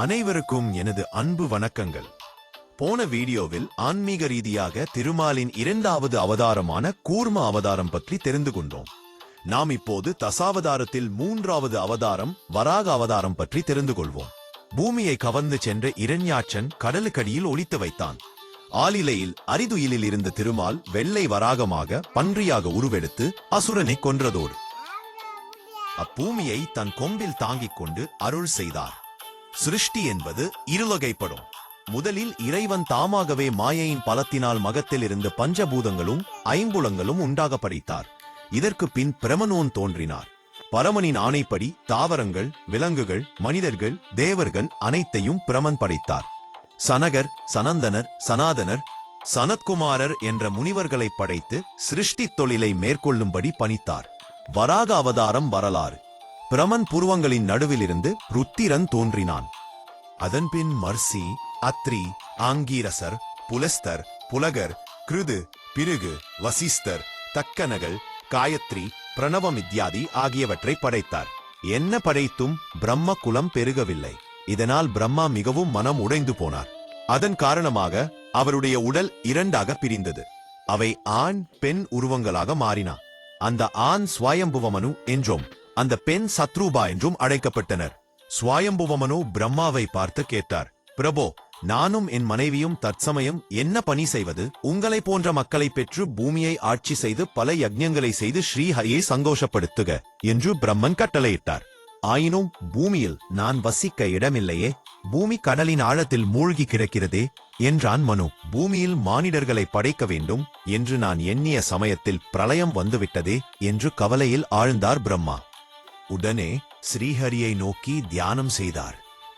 அனைவருக்கும் எனது அன்பு வணக்கங்கள். போன வீடியோவில் ஆன்மீக ரீதியாக திருமாலின் இரண்டாவது அவதாரமான கூர்ம அவதாரம் பற்றி தெரிந்து கொண்டோம். நாம் இப்போது தசாவதாரத்தில் மூன்றாவது அவதாரம் வராக அவதாரம் பற்றி தெரிந்து கொள்வோம். பூமியை கவர்ந்து சென்ற இரண்யாட்சன் கடலுக்கடியில் ஒளித்து வைத்தான். ஆலிலையில் அரிதுயிலில் இருந்த திருமால் வெள்ளை வராகமாக பன்றியாக உருவெடுத்து அசுரனை கொன்றதோடு. அப்பூமியை தன் கொம்பில் தாங்கிக் கொண்டு அருள் செய்தார். சிருஷ்டி என்பது இருவகைப்படும் முதலில் இறைவன் தாமாகவே மாயையின் பலத்தினால் மகத்திலிருந்து பஞ்சபூதங்களும் ஐம்புலங்களும் உண்டாக படைத்தார். இதற்கு பின் பிரமனோன் தோன்றினார். பரமனின் ஆணைப்படி தாவரங்கள் விலங்குகள் மனிதர்கள் தேவர்கள் அனைத்தையும் பிரமன் படைத்தார். சனகர் சனந்தனர் சனாதனர் சனத்குமாரர் என்ற முனிவர்களை படைத்து சிருஷ்டி தொழிலை மேற்கொள்ளும்படி பணித்தார். வராக அவதாரம் வரலாறு. பிரமன் புருவங்களின் நடுவிலிருந்து ருத்திரன் தோன்றினான். அதன்பின் மர்சி அத்ரி ஆங்கீரசர் புலஸ்தர் புலகர் கிருது பிருகு வசிஸ்தர் தக்கனகள் காயத்ரி பிரணவம் இத்தியாதி ஆகியவற்றை படைத்தார். என்ன படைத்தும் பிரம்ம குலம் பெருகவில்லை. இதனால் பிரம்மா மிகவும் மனம் உடைந்து போனார். அதன் காரணமாக அவருடைய உடல் இரண்டாக பிரிந்தது. அவை ஆண் பெண் உருவங்களாக மாறின. அந்த ஆண் ஸ்வயம்புவமனு என்றோம். அந்த பெண் சத்ரூபா என்றும் அழைக்கப்பட்டனர். சுவாயம்புவமனோ பிரம்மாவை பார்த்து கேட்டார் பிரபோ நானும் என் மனைவியும் தற்சமயம் என்ன பணி செய்வது? உங்களை போன்ற மக்களை பெற்று பூமியை ஆட்சி செய்து பல யஜ்ஞங்களை செய்து ஸ்ரீஹரியை சந்தோஷப்படுத்துக என்று பிரம்மன் கட்டளையிட்டார். ஆயினும் பூமியில் நான் வசிக்க இடமில்லையே பூமி கடலின் ஆழத்தில் மூழ்கி கிடக்கிறதே என்றான் மனு. பூமியில் மானிடர்களை படைக்க வேண்டும் என்று நான் எண்ணிய சமயத்தில் பிரளயம் வந்துவிட்டதே என்று கவலையில் ஆழ்ந்தார் பிரம்மா. உடனே ஸ்ரீஹரியை நோக்கி தியானம் செய்தார்.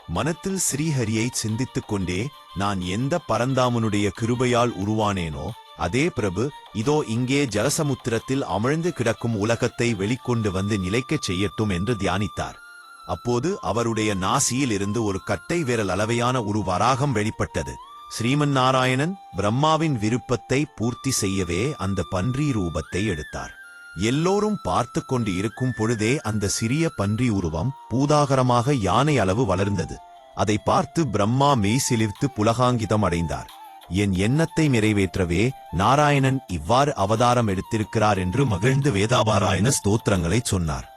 மனத்தில் ஸ்ரீஹரியை சிந்தித்துக் கொண்டே நான் எந்த பரந்தாமனுடைய கிருபையால் உருவானேனோ அதே பிரபு இதோ இங்கே ஜலசமுத்திரத்தில் அமிழ்ந்து கிடக்கும் உலகத்தை வெளிக்கொண்டு வந்து நிலைக்கச் செய்யட்டும் என்று தியானித்தார். அப்போது அவருடைய நாசியில் இருந்து ஒரு கட்டை விரல் அளவையான ஒரு வராகம் வெளிப்பட்டது. ஸ்ரீமன் நாராயணன் பிரம்மாவின் விருப்பத்தை பூர்த்தி செய்யவே அந்த பன்றி ரூபத்தை எடுத்தார். எல்லோரும் பார்த்து கொண்டு இருக்கும் பொழுதே அந்த சிறிய பன்றி உருவம் பூதாகரமாக யானை அளவு வளர்ந்தது. அதை பார்த்து பிரம்மா மெய் சிலிர்த்து புலகாங்கிதம் அடைந்தார். என் எண்ணத்தை நிறைவேற்றவே நாராயணன் இவ்வாறு அவதாரம் எடுத்திருக்கிறார் என்று மகிழ்ந்து வேதாபாராயண ஸ்தோத்திரங்களை சொன்னார்.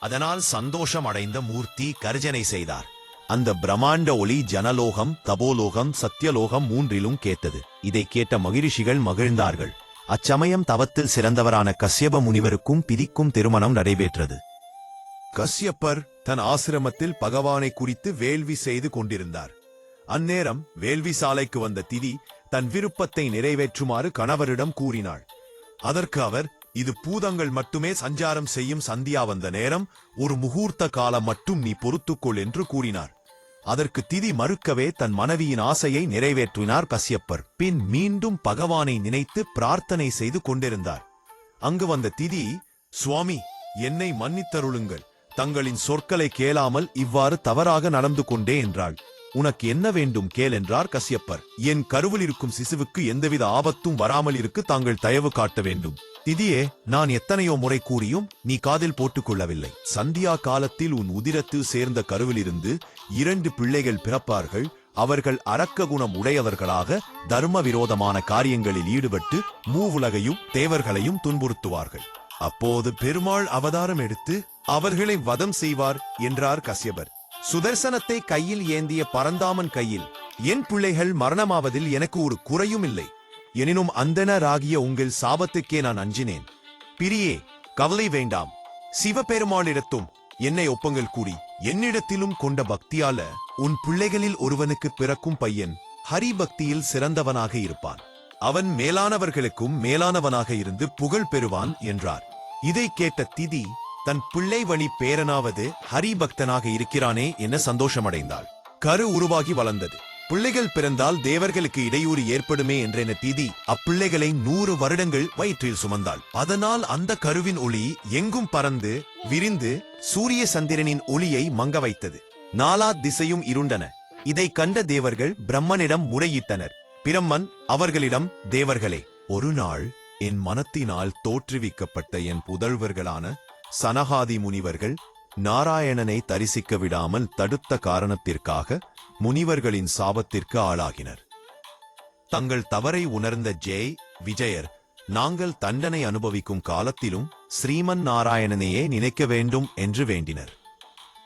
அதனால் சந்தோஷம் அடைந்த மூர்த்தி கர்ஜனை செய்தார். அந்த பிரம்மாண்ட ஒளி ஜனலோகம் தபோலோகம் சத்தியலோகம் மூன்றிலும் கேட்டது. இதை கேட்ட மகிழ்ச்சிகள் மகிழ்ந்தார்கள். அச்சமயம் தவத்தில் சிறந்தவரான கஷ்யப முனிவருக்கும் பிதிக்கும் திருமணம் நடைபெற்றது. கஸ்யப்பர் தன் ஆசிரமத்தில் பகவானை குறித்து வேள்வி செய்து கொண்டிருந்தார். அந்நேரம் வேள்வி சாலைக்கு வந்த திதி தன் விருப்பத்தை நிறைவேற்றுமாறு கணவரிடம் கூறினாள். அதற்கு அவர் இது பூதங்கள் மட்டுமே சஞ்சாரம் செய்யும் சந்தியா வந்த நேரம் ஒரு முகூர்த்த காலம் மட்டும் நீ பொறுத்துக்கொள் என்று கூறினார். அதற்கு திதி மறுக்கவே தன் மனைவியின் ஆசையை நிறைவேற்றினார் கசியப்பர். பின் மீண்டும் பகவானை நினைத்து பிரார்த்தனை செய்து கொண்டிருந்தார். அங்கு வந்த திதி சுவாமி என்னை மன்னித்தருளுங்கள். தங்களின் சொற்களை கேளாமல் இவ்வாறு தவறாக நடந்து கொண்டே என்றாள். உனக்கு என்ன வேண்டும் கேள் என்றார் கசியப்பர். என் கருவில் இருக்கும் சிசுவுக்கு எந்தவித ஆபத்தும் வராமல் இருக்கு தாங்கள் தயவு காட்ட வேண்டும். திதியே நான் எத்தனையோ முறை கூறியும் நீ காதில் போட்டுக் கொள்ளவில்லை சந்தியா காலத்தில் உன் உதிரத்தில் சேர்ந்த கருவிலிருந்து இரண்டு பிள்ளைகள் பிறப்பார்கள். அவர்கள் அரக்க குணம் உடையவர்களாக தர்ம விரோதமான காரியங்களில் ஈடுபட்டு மூவுலகையும் தேவர்களையும் துன்புறுத்துவார்கள். அப்போது பெருமாள் அவதாரம் எடுத்து அவர்களை வதம் செய்வார் என்றார் கசியபர். சுதர்சனத்தை கையில் ஏந்திய பரந்தாமன் கையில் என் பிள்ளைகள் மரணமாவதில் எனக்கு ஒரு குறையும் இல்லை. எனினும் அந்தனராகிய உங்கள் சாபத்துக்கே நான் அஞ்சினேன். பிரியே கவலை வேண்டாம். சிவபெருமாளிடத்தும் என்னை ஒப்பங்கள் கூடி. என்னிடத்திலும் கொண்ட பக்தியால உன் பிள்ளைகளில் ஒருவனுக்கு பிறக்கும் பையன் ஹரி பக்தியில் சிறந்தவனாக இருப்பான். அவன் மேலானவர்களுக்கும் மேலானவனாக இருந்து புகழ் பெறுவான் என்றார். இதை கேட்ட திதி தன் பிள்ளை வழி பேரனாவது ஹரி பக்தனாக இருக்கிறானே என சந்தோஷமடைந்தாள். கரு உருவாகி வளர்ந்தது. பிள்ளைகள் பிறந்தால் தேவர்களுக்கு இடையூறு ஏற்படுமே என்றென தீதி அப்பிள்ளைகளை நூறு வருடங்கள் வயிற்றில் சுமந்தாள். அதனால் அந்த கருவின் ஒளி எங்கும் பறந்து விரிந்து சூரிய சந்திரனின் ஒளியை மங்க வைத்தது. நாலா திசையும் இருண்டன. இதை கண்ட தேவர்கள் பிரம்மனிடம் முறையிட்டனர். பிரம்மன் அவர்களிடம் தேவர்களே ஒரு நாள் என் மனத்தினால் தோற்றுவிக்கப்பட்ட என் புதல்வர்களான சனகாதி முனிவர்கள் நாராயணனை தரிசிக்க விடாமல் தடுத்த காரணத்திற்காக முனிவர்களின் சாபத்திற்கு ஆளாகினர். தங்கள் தவறை உணர்ந்த ஜெய் விஜயர் நாங்கள் தண்டனை அனுபவிக்கும் காலத்திலும் ஸ்ரீமன் நாராயணனையே நினைக்க வேண்டும் என்று வேண்டினர்.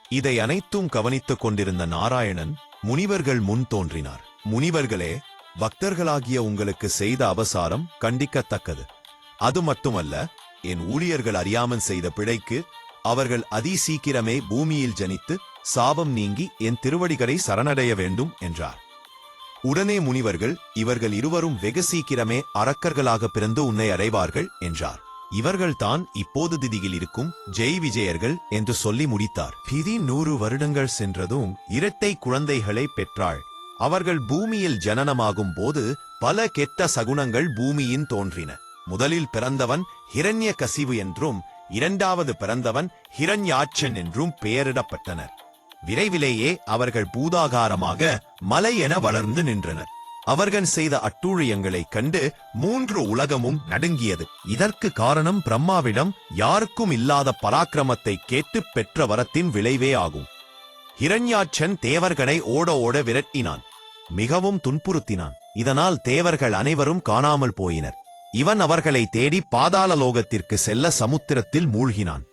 இதை அனைத்தும் கவனித்துக் கொண்டிருந்த நாராயணன் முனிவர்கள் முன் தோன்றினார். முனிவர்களே பக்தர்களாகிய உங்களுக்கு செய்த அவசாரம் கண்டிக்கத்தக்கது. அது மட்டுமல்ல என் ஊழியர்கள் அறியாமல் செய்த பிழைக்கு அவர்கள் அதி சீக்கிரமே பூமியில் ஜனித்து சாபம் நீங்கி என் திருவடிகளை சரணடைய வேண்டும் என்றார். உடனே முனிவர்கள் இவர்கள் இருவரும் வெகு சீக்கிரமே அரக்கர்களாக பிறந்து உன்னை அடைவார்கள் என்றார். இவர்கள்தான் இப்போது திதியில் இருக்கும் ஜெய் விஜயர்கள் என்று சொல்லி முடித்தார். பிதி நூறு வருடங்கள் சென்றதும் இரட்டை குழந்தைகளை பெற்றாள். அவர்கள் பூமியில் ஜனனமாகும் போது பல கெட்ட சகுனங்கள் பூமியின் தோன்றின. முதலில் பிறந்தவன் ஹிரண்ய கசிவு என்றும் இரண்டாவது பிறந்தவன் ஹிரண்யாட்சன் என்றும் பெயரிடப்பட்டனர். விரைவிலேயே அவர்கள் பூதாகாரமாக மலை என வளர்ந்து நின்றனர். அவர்கள் செய்த அட்டூழியங்களை கண்டு மூன்று உலகமும் நடுங்கியது. இதற்கு காரணம் பிரம்மாவிடம் யாருக்கும் இல்லாத பராக்கிரமத்தை கேட்டுப் பெற்ற வரத்தின் விளைவே ஆகும். ஹிரண்யாட்சன் தேவர்களை ஓட ஓட விரட்டினான். மிகவும் துன்புறுத்தினான். இதனால் தேவர்கள் அனைவரும் காணாமல் போயினர். இவன் அவர்களை தேடி பாதாள லோகத்திற்கு செல்ல சமுத்திரத்தில் மூழ்கினான்.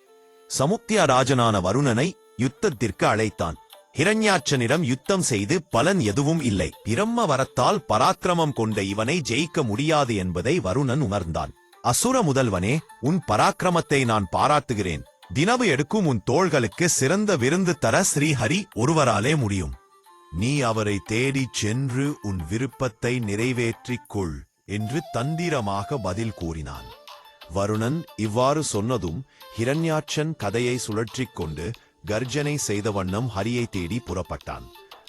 சமுத்தியராஜனான வருணனை யுத்தத்திற்கு அழைத்தான். ஹிரண்யாட்சனிடம் யுத்தம் செய்து பலன் எதுவும் இல்லை. பிரம்ம வரத்தால் பராக்கிரமம் கொண்ட இவனை ஜெயிக்க முடியாது என்பதை வருணன் உணர்ந்தான். அசுர முதல்வனே உன் பராக்கிரமத்தை நான் பாராட்டுகிறேன். தினவு எடுக்கும் உன் தோள்களுக்கு சிறந்த விருந்து தர ஸ்ரீஹரி ஒருவராலே முடியும். நீ அவரை தேடிச் சென்று உன் விருப்பத்தை நிறைவேற்றிக் கொள். என்று தந்திரமாக பதில் கூறினான். வருணன் இவ்வாறு சொன்னதும் ஹிரண்யாட்சன் கதையை சுழற்றிக் கொண்டு கர்ஜனை செய்த வண்ணம் ஹரியை தேடி புறப்பட்டான்.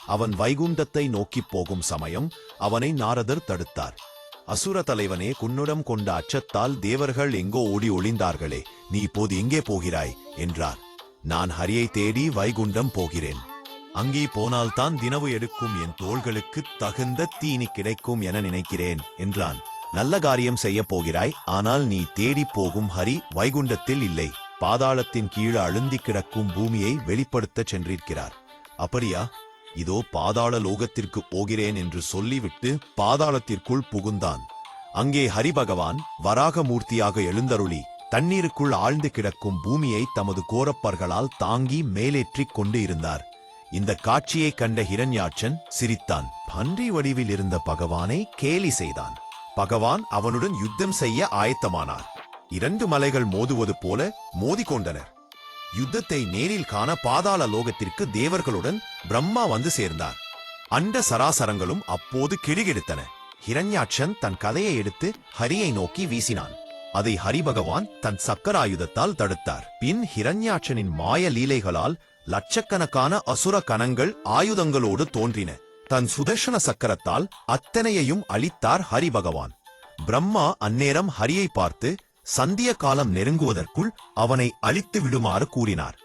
அவன் வைகுண்டத்தை நோக்கிப் போகும் சமயம் அவனை நாரதர் தடுத்தார். அசுர தலைவனே குன்னுடம் கொண்ட அச்சத்தால் தேவர்கள் எங்கோ ஓடி ஒளிந்தார்களே நீ இப்போது எங்கே போகிறாய்? என்றார். நான் ஹரியை தேடி வைகுண்டம் போகிறேன். அங்கே போனால்தான் தினவு எடுக்கும் என் தோள்களுக்கு தகுந்த தீனி கிடைக்கும் என நினைக்கிறேன் என்றான். நல்ல காரியம் செய்யப் போகிறாய் ஆனால் நீ தேடிப் போகும் ஹரி வைகுண்டத்தில் இல்லை. பாதாளத்தின் கீழ் அழுந்தி கிடக்கும் பூமியை வெளிப்படுத்தச் சென்றிருக்கிறார். அப்படியா? இதோ பாதாள லோகத்திற்கு போகிறேன் என்று சொல்லிவிட்டு பாதாளத்திற்குள் புகுந்தான். அங்கே ஹரிபகவான் வராகமூர்த்தியாக எழுந்தருளி தண்ணீருக்குள் ஆழ்ந்து கிடக்கும் பூமியை தமது கோரப்பர்களால் தாங்கி மேலேற்றிக் கொண்டு இருந்தார். இந்த காட்சியை கண்ட ஹிரண்யாட்சன் சிரித்தான். பன்றி வடிவில் இருந்த பகவானை கேலி செய்தான். பகவான் அவனுடன் யுத்தம் செய்ய ஆயத்தமானார். இரண்டு மலைகள் மோதுவது போல மோதிக்கொண்டனர். யுத்தத்தை நேரில் காண பாதாள லோகத்திற்கு தேவர்களுடன் பிரம்மா வந்து சேர்ந்தார். அண்ட சராசரங்களும் அப்போது கிழிகெடுத்தன ஹிரண்யாட்சன் தன் கதையை எடுத்து ஹரியை நோக்கி வீசினான். அதை ஹரி பகவான் தன் சக்கராயுதத்தால் தடுத்தார். பின் ஹிரண்யாட்சனின் மாய லீலைகளால் லட்சக்கணக்கான அசுர கணங்கள் ஆயுதங்களோடு தோன்றின. தன் சுதர்ஷன சக்கரத்தால் அத்தனையையும் அளித்தார் ஹரி பகவான் பிரம்மா அந்நேரம் ஹரியை பார்த்து சந்திய காலம் நெருங்குவதற்குள் அவனை அழித்து விடுமாறு கூறினார்.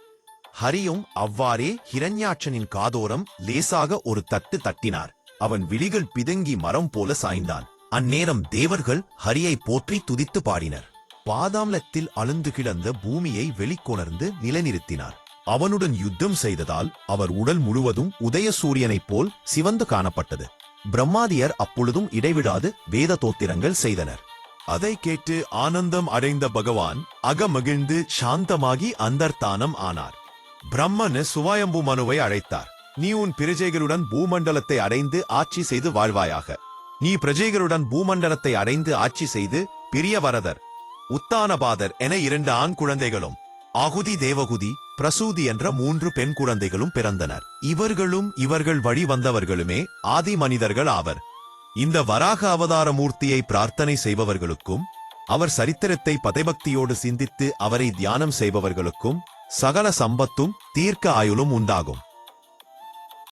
ஹரியும் அவ்வாறே ஹிரண்யாட்சனின் காதோரம் லேசாக ஒரு தட்டு தட்டினார். அவன் விழிகள் பிதுங்கி மரம் போல சாய்ந்தான். அந்நேரம் தேவர்கள் ஹரியை போற்றி துதித்து பாடினர். பாதாம்லத்தில் அழுந்து கிடந்த பூமியை வெளிக்கொணர்ந்து நிலைநிறுத்தினார். அவனுடன் யுத்தம் செய்ததால் அவர் உடல் முழுவதும் உதய சூரியனைப் போல் சிவந்து காணப்பட்டது. பிரம்மாதியர் அப்பொழுதும் இடைவிடாது வேத தோத்திரங்கள் செய்தனர். அதை கேட்டு ஆனந்தம் அடைந்த பகவான் அகமகிழ்ந்து சாந்தமாகி அந்தர்த்தானம் ஆனார். பிரம்மன் சுவாயம்பு மனுவை அழைத்தார். நீ உன் பிரஜைகளுடன் பூமண்டலத்தை அடைந்து ஆட்சி செய்து வாழ்வாயாக. நீ பிரஜைகளுடன் பூமண்டலத்தை அடைந்து ஆட்சி செய்து பிரியவரதர். உத்தானபாதர் என இரண்டு ஆண் குழந்தைகளும். ஆகுதி தேவகுதி பிரசூதி என்ற மூன்று பெண் குழந்தைகளும் பிறந்தனர். இவர்களும் இவர்கள் வழி வந்தவர்களுமே ஆதி மனிதர்கள் ஆவர். இந்த வராக அவதார மூர்த்தியை பிரார்த்தனை செய்பவர்களுக்கும் அவர் சரித்திரத்தை பதைபக்தியோடு சிந்தித்து அவரை தியானம் செய்பவர்களுக்கும் சகல சம்பத்தும் தீர்க்க ஆயுளும் உண்டாகும்.